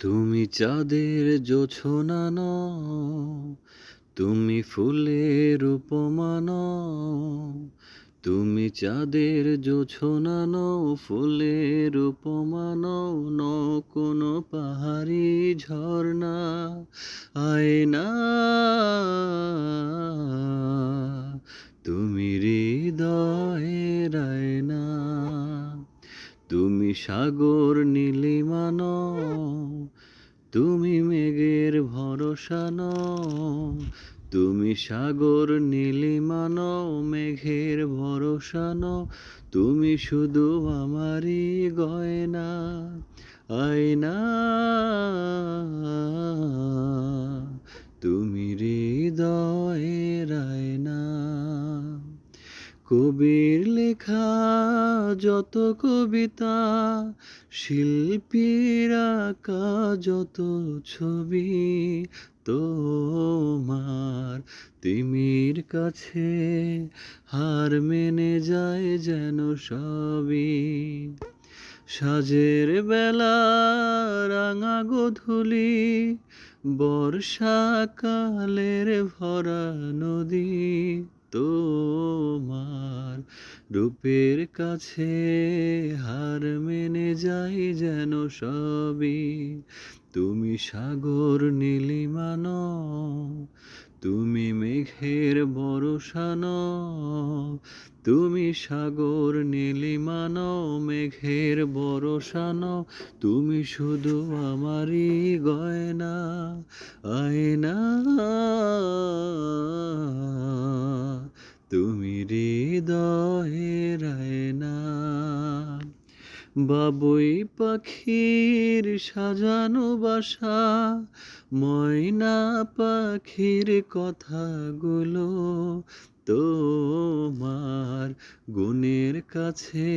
তুমি চাঁদের জোছনা তুমি ফুলের উপমান তুমি চাঁদের জোছনা ফুলের উপমান ন কোনো পাহাড়ি ঝর্ণা, আয়না। তুমি হৃদয়ের আয়না তুমি সাগর নীলিমান, তুমি মেঘের ভরসা নও। তুমি সাগর নীলিমান, মেঘের ভরসা নও। তুমি শুধু আমারই গয়না, আয়না। তুমি হৃদয়ের আয়না। কবির লেখা যত কবিতা, শিল্পীর আঁকা যত ছবি, তোমার তিমির কাছে হার মেনে যায় যেন সবই। সাজের বেলা রাঙা গোধূলি বর্ষাকালের ভরা নদী তোমার রূপের কাছে হার মেনে যাই যেন সবই। তুমি সাগর নীলিমান তুমি মেঘের বরসান তুমি সাগর নীলিমান মেঘের বরসান তুমি শুধু আমারই গয়না, আয়না। তুমি হৃদয়ের আয়না। বাবুই পাখির সাজানো বাসা, ময়না পাখির কথাগুলো তোমার গুণের কাছে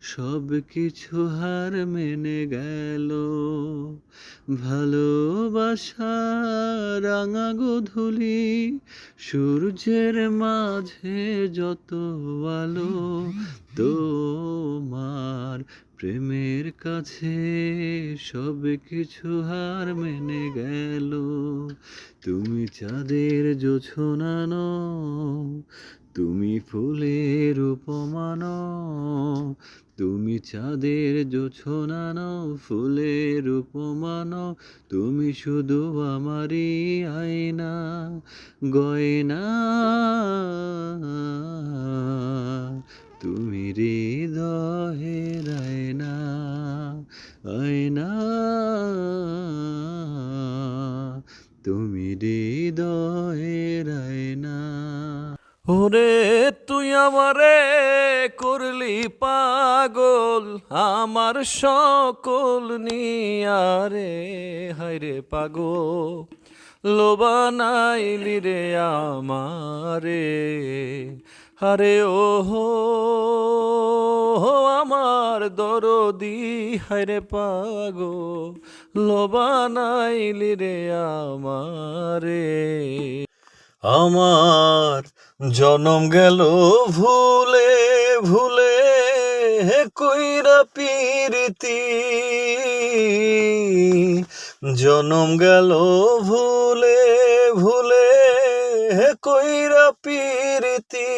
সব কিছু হার মেনে গেল। ভালোবাসা রাঙা গোধূলি, সূর্যের মাঝে যত আলো, তোমার প্রেমের কাছে সব কিছু হার মেনে গেল। তুমি চাঁদের জোছনা তুমি ফুলের উপমান তুমি চাঁদের জোছনা নও, ফুলের উপমান তুমি শুধু আমারই আয়না, গয়না। তুমি হৃদয়ের আয়না আয়না। তুমি হৃদয়ের আয়না। ওরে তুই আমারে করলি পাগল, আমার সকল নিয়ারে হায়রে পাগল লোবানাইলি রে আমারে। আরে ও হো আমার দরদি হায়রে পাগো লোবানাইলি রে আমারে। আমার জনম গেল ভুলে ভুলে কইরা পিরিতি। জনম গেল ভুলে ভুলে কইরা পিরিতি।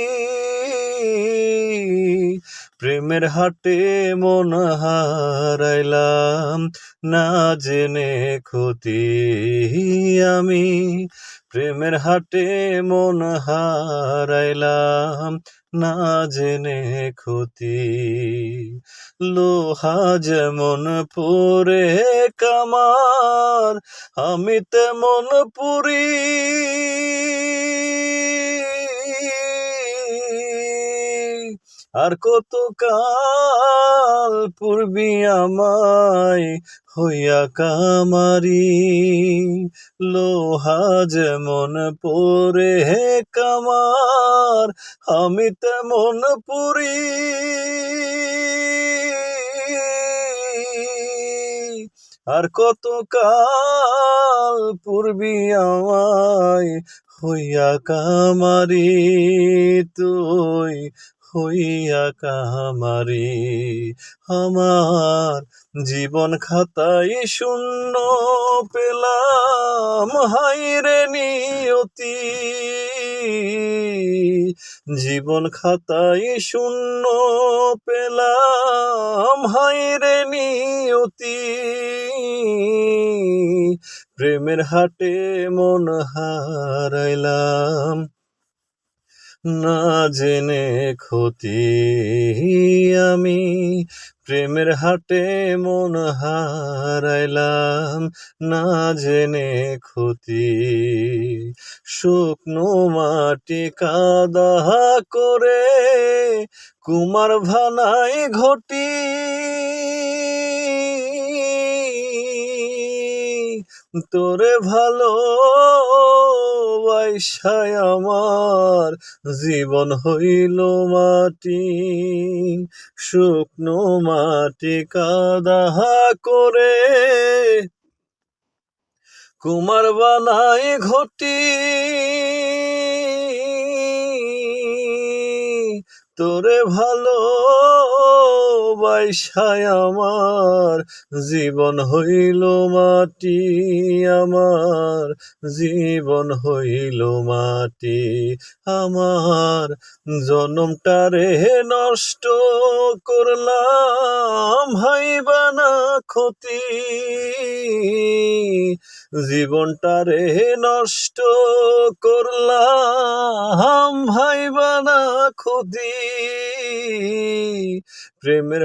প্রেমের হাটে মন হারাইলাম, না জেনে ক্ষতি আমি। প্রেমের হাটে মন হারাইলাম, না জেনে ক্ষতি। লোহা যেমন পরে কামার, আমি তেমন পুরি। আর কত কাল পূর্বি আমায় হইয়া কামারি। লোহা যেমন পরে হে কামার, আমি তেমন পুরি। আর কত কাল পূর্বি আমায় হইয়া কামারি, তুই হইয়া কামারি আমার জীবন খাতায় শূন্য পেলাম হাইরে নিয়তি। জীবন খাতায় শূন্য পেলাম হাইরে নিয়তি। প্রেমের হাটে মন হারাইলাম না জেনে ক্ষতি আমি। প্রেমের হাটে মন হারাইলাম, না জেনে ক্ষতি। শুকনো মাটি কাদা করে কুমার ভানাই ঘটি। তোরে ভালো বাইসায় আমার জীবন হইল মাটি, শুকনো মাটি কাদা করে। কুমার বানাই ঘটি, তোরে ভালো বাইসায় আমার জীবন হইল মাটি আমার, জীবন হইল মাটি আমার। জনমটারে নষ্ট করলাম ভাইবানা ক্ষতি। জীবনটারে নষ্ট করলাম ভাইবানা ক্ষতি। প্রেমের